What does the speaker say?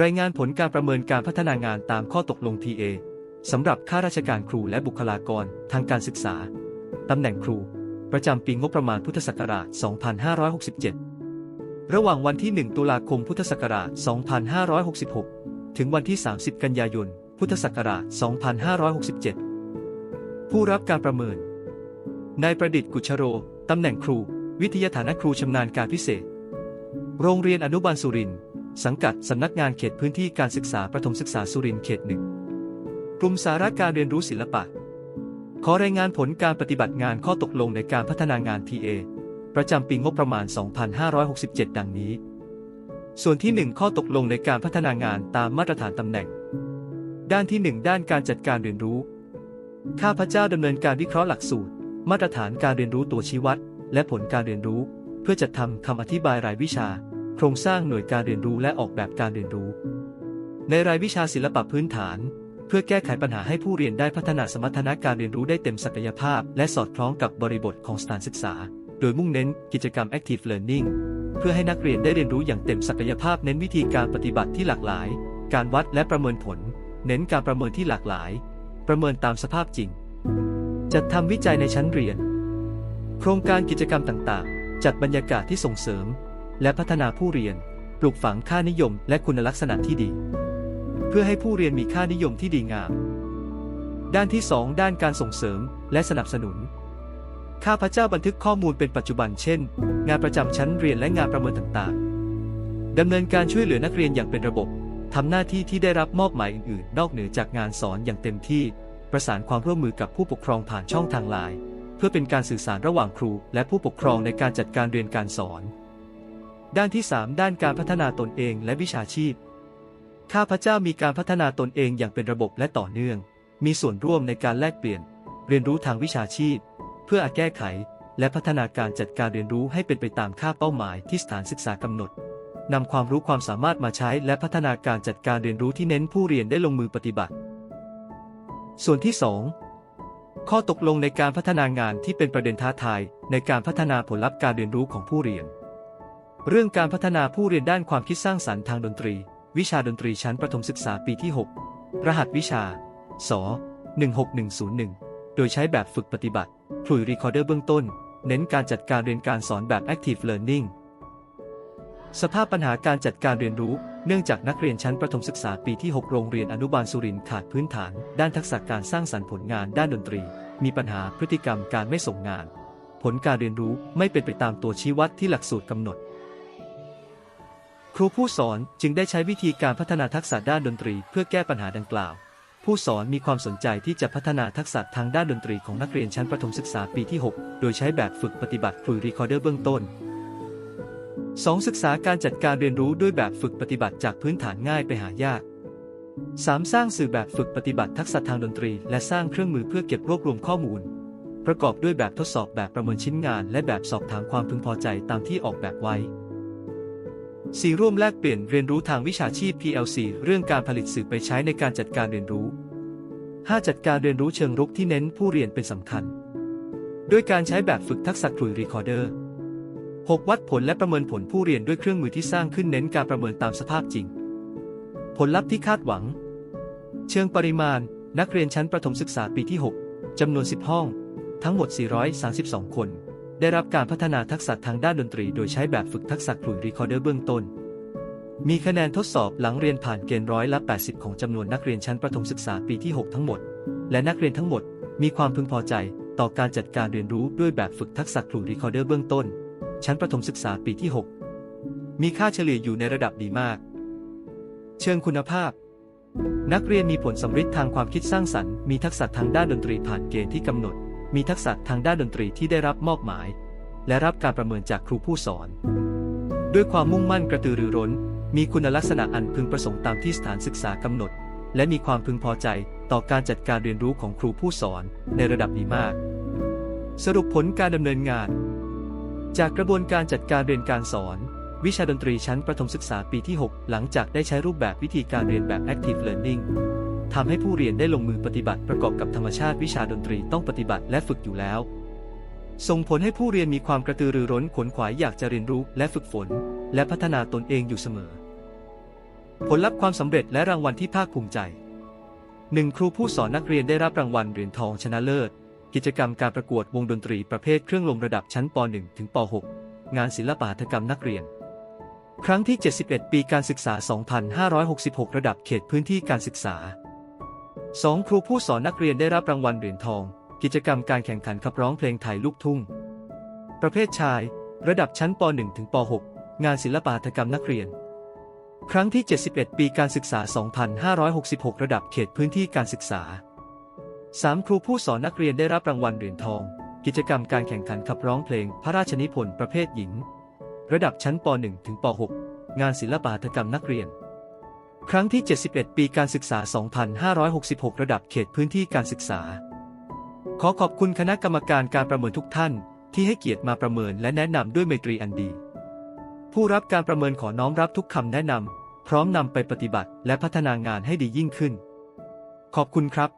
รายงานผลการประเมินการพัฒนางานตามข้อตกลง TA สำหรับข้าราชการครูและบุคลากรทางการศึกษา ตำแหน่งครู ประจำปีงบประมาณพุทธศักราช 2567 ระหว่างวันที่ 1 ตุลาคมพุทธศักราช 2566 ถึงวันที่ 30 กันยายน พุทธศักราช 2567 ผู้รับการประเมิน นายประดิษฐ์กุชโร ตำแหน่งครู วิทยาฐานะครูชำนาญการพิเศษ โรงเรียนอนุบาลสุรินทร์ สังกัดสำนักงานเขตพื้นที่การศึกษาประถมศึกษาสุรินทร์เขตหนึ่งกลุ่มสาระการเรียนรู้ศิลปะ ขอรายงานผลการปฏิบัติงานข้อตกลงในการพัฒนางาน TA ประจำปีงบประมาณ 2567 ดังนี้ ส่วนที่ 1 ข้อตกลงในการพัฒนางานตามมาตรฐานตำแหน่ง ด้านที่ 1 ด้านการจัดการเรียนรู้ ข้าพเจ้าดำเนินการวิเคราะห์หลักสูตร มาตรฐานการเรียนรู้ตัวชี้วัด และผลการเรียนรู้ เพื่อจัดทำคำอธิบายรายวิชา โครงสร้างหน่วยการเรียนรู้และออกแบบการเรียนรู้ ในรายวิชาศิลปะพื้นฐาน เพื่อแก้ไขปัญหาให้ผู้เรียนได้พัฒนาสมรรถนะการเรียนรู้ได้เต็มศักยภาพ และสอดคล้องกับบริบทของสถานศึกษา โดยมุ่งเน้นกิจกรรม Active Learning เพื่อให้นักเรียนได้เรียนรู้อย่างเต็มศักยภาพ เน้นวิธีการปฏิบัติที่หลากหลาย การวัดและประเมินผล เน้นการประเมินที่หลากหลาย ประเมินตามสภาพจริง จัดทำวิจัยในชั้นเรียน โครงการกิจกรรมต่างๆ จัดบรรยากาศที่ส่งเสริม และพัฒนาผู้เรียน ปลูกฝังค่านิยมและคุณลักษณะที่ดี เพื่อให้ผู้เรียนมีค่านิยมที่ดีงาม ด้านที่ 2 ด้านการส่งเสริมและสนับสนุน ข้าพเจ้าบันทึกข้อมูลเป็นปัจจุบันเช่น งานประจำชั้นเรียนและงานประเมินต่างๆดำเนินการช่วยเหลือนักเรียนอย่างเป็นระบบทำหน้าที่ที่ได้รับมอบหมายอื่นๆ นอกเหนือจากงานสอนอย่างเต็มที่ ประสานความร่วมมือกับผู้ปกครองผ่านช่องทางไลน์เพื่อเป็นการสื่อสารระหว่างครูและผู้ปกครองในการจัดการเรียนการสอน ด้านที่ 3 ด้านการพัฒนาตนเองและวิชาชีพ ข้าพเจ้ามีการพัฒนาตนเองอย่างเป็นระบบและต่อเนื่อง มีส่วนร่วมในการแลกเปลี่ยน เรียนรู้ทางวิชาชีพ เพื่อแก้ไข และพัฒนาการจัดการเรียนรู้ให้เป็นไปตามค่าเป้าหมายที่สถานศึกษากำหนดนำความรู้ความสามารถมาใช้และพัฒนาการจัดการเรียนรู้ที่เน้นผู้เรียนได้ลงมือปฏิบัติ ส่วนที่ 2 ข้อตกลงในการพัฒนางานที่เป็นประเด็นท้าทายในการพัฒนาผลลัพธ์การเรียนรู้ของผู้เรียน เรื่องการพัฒนาผู้เรียนด้านความคิดสร้างสรรค์ทางดนตรี วิชาดนตรีชั้นประถมศึกษาปีที่ 6 รหัสวิชา ส 16101 โดยใช้แบบฝึกปฏิบัติคลุยรีคอร์เดอร์เบื้องต้น เน้นการจัดการเรียนการสอนแบบ Active Learning สภาพปัญหาการจัดการเรียนรู้ เนื่องจากนักเรียนชั้นประถมศึกษาปีที่ 6 โรงเรียนอนุบาลสุรินทร์ขาดพื้นฐาน ด้านทักษะการสร้างสรรค์ผลงานด้านดนตรี มีปัญหาพฤติกรรมการไม่ส่งงาน ผลการเรียนรู้ไม่เป็นไปตามตัวชี้วัดที่หลักสูตรกำหนด ครูผู้สอนจึงได้ใช้วิธีการพัฒนาทักษะด้านดนตรีเพื่อแก้ปัญหาดังกล่าว ผู้สอนมีความสนใจที่จะพัฒนาทักษะทางด้านดนตรีของนักเรียนชั้นประถมศึกษาปีที่ 6 โดยใช้แบบฝึกปฏิบัติคลุยรีคอร์เดอร์เบื้องต้น 2. ศึกษาการจัดการเรียนรู้ด้วยแบบฝึกปฏิบัติจากพื้นฐานง่ายไปหายาก 3. สร้างสื่อแบบฝึกปฏิบัติทักษะทางดนตรี และสร้างเครื่องมือเพื่อเก็บรวบรวมข้อมูล ประกอบด้วยแบบทดสอบแบบประเมินชิ้นงาน และแบบสอบถามความพึงพอใจตามที่ออกแบบไว้ 4. ร่วมแลกเปลี่ยนเรียนรู้ทางวิชาชีพ PLC เรื่องการผลิตสื่อไปใช้ในการจัดการเรียนรู้ 5. จัดการเรียนรู้เชิงรุกที่เน้นผู้เรียนเป็นสำคัญ ด้วยการใช้แบบฝึกทักษะคลุยรีคอร์เดอร์ 6. วัดผลและประเมินผลผู้เรียนด้วยเครื่องมือที่สร้างขึ้นเน้นการประเมินตามสภาพจริง ผลลัพธ์ที่คาดหวัง เชิงปริมาณ นักเรียนชั้นประถมศึกษาปีที่ 6จำนวน 10 ห้อง ทั้งหมด 432 คน ได้รับการพัฒนาทักษะทางด้านดนตรี โดยใช้แบบฝึกทักษะคลุยรีคอร์เดอร์เบื้องต้น มีคะแนนทดสอบหลังเรียนผ่านเกณฑ์ร้อยละ 80 ของจำนวนนักเรียนชั้นประถมศึกษาปีที่ 6 ทั้งหมด และนักเรียนทั้งหมด มีความพึงพอใจต่อการจัดการเรียนรู้ด้วยแบบฝึกทักษะคลุยรีคอร์เดอร์เบื้องต้น ชั้นประถมศึกษาปีที่ 6 มีค่าเฉลี่ยอยู่ในระดับดีมาก เชิงคุณภาพ นักเรียนมีผลสำฤทธิ์ทางความคิดสร้างสรรค์ มีทักษะทางด้านดนตรีผ่านเกณฑ์ที่กำหนด มีทักษะทางด้านดนตรีที่ได้รับมอบหมาย และรับการประเมินจากครูผู้สอน ด้วยความมุ่งมั่นกระตือรือร้น มีคุณลักษณะอันพึงประสงค์ตามที่สถานศึกษากำหนด และมีความพึงพอใจต่อการจัดการเรียนรู้ของครูผู้สอนในระดับดีมาก สรุปผลการดำเนินงาน จากกระบวนการจัดการเรียนการสอน วิชาดนตรีชั้นประถมศึกษาปีที่ 6 หลังจากได้ใช้รูปแบบวิธีการเรียนแบบ Active Learning ทำให้ผู้เรียนได้ลงมือปฏิบัติประกอบกับธรรมชาติวิชาดนตรีต้องปฏิบัติและฝึกอยู่แล้ว ส่งผลให้ผู้เรียนมีความกระตือรือร้นขนขวายอยากจะเรียนรู้และฝึกฝน และพัฒนาตนเองอยู่เสมอ ผลลัพธ์ความสำเร็จและรางวัลที่ภาคภูมิใจ 1. ครูผู้สอนนักเรียนได้รับรางวัลเหรียญทองชนะเลิศ กิจกรรมการประกวดวงดนตรีประเภทเครื่องลมระดับชั้นป .1 ถึงป .6 งานศิลปหัตถกรรมนักเรียน ครั้งที่ 71 ปีการศึกษา 2566 ระดับเขตพื้นที่การศึกษา 2. ครูผู้สอนนักเรียนได้รับรางวัลเหรียญทอง กิจกรรมการแข่งขันขับร้องเพลงไทยลูกทุ่ง ประเภทชาย ระดับชั้นป .1 ถึงป .6 งานศิลปหัตกรรมนักเรียน ครั้งที่ 71 ปีการศึกษา 2566 ระดับเขตพื้นที่การศึกษา 3. ครูผู้สอนนักเรียนได้รับรางวัลเหรียญทอง กิจกรรมการแข่งขันขับร้องเพลง พระราชนิพนธ์ประเภทหญิง ระดับชั้นป .1 ถึงป .6 งานศิลปหัตกรรมนักเรียน ครั้งที่ 71 ปีการศึกษา 2566 ระดับเขตพื้นที่การศึกษา ขอขอบคุณคณะกรรมการการประเมินทุกท่าน ที่ให้เกียรติมาประเมินและแนะนำด้วยไมตรีอันดี ผู้รับการประเมินขอน้อมรับทุกคำแนะนำพร้อมนำไปปฏิบัติและพัฒนางานให้ดียิ่งขึ้น ขอบคุณครับ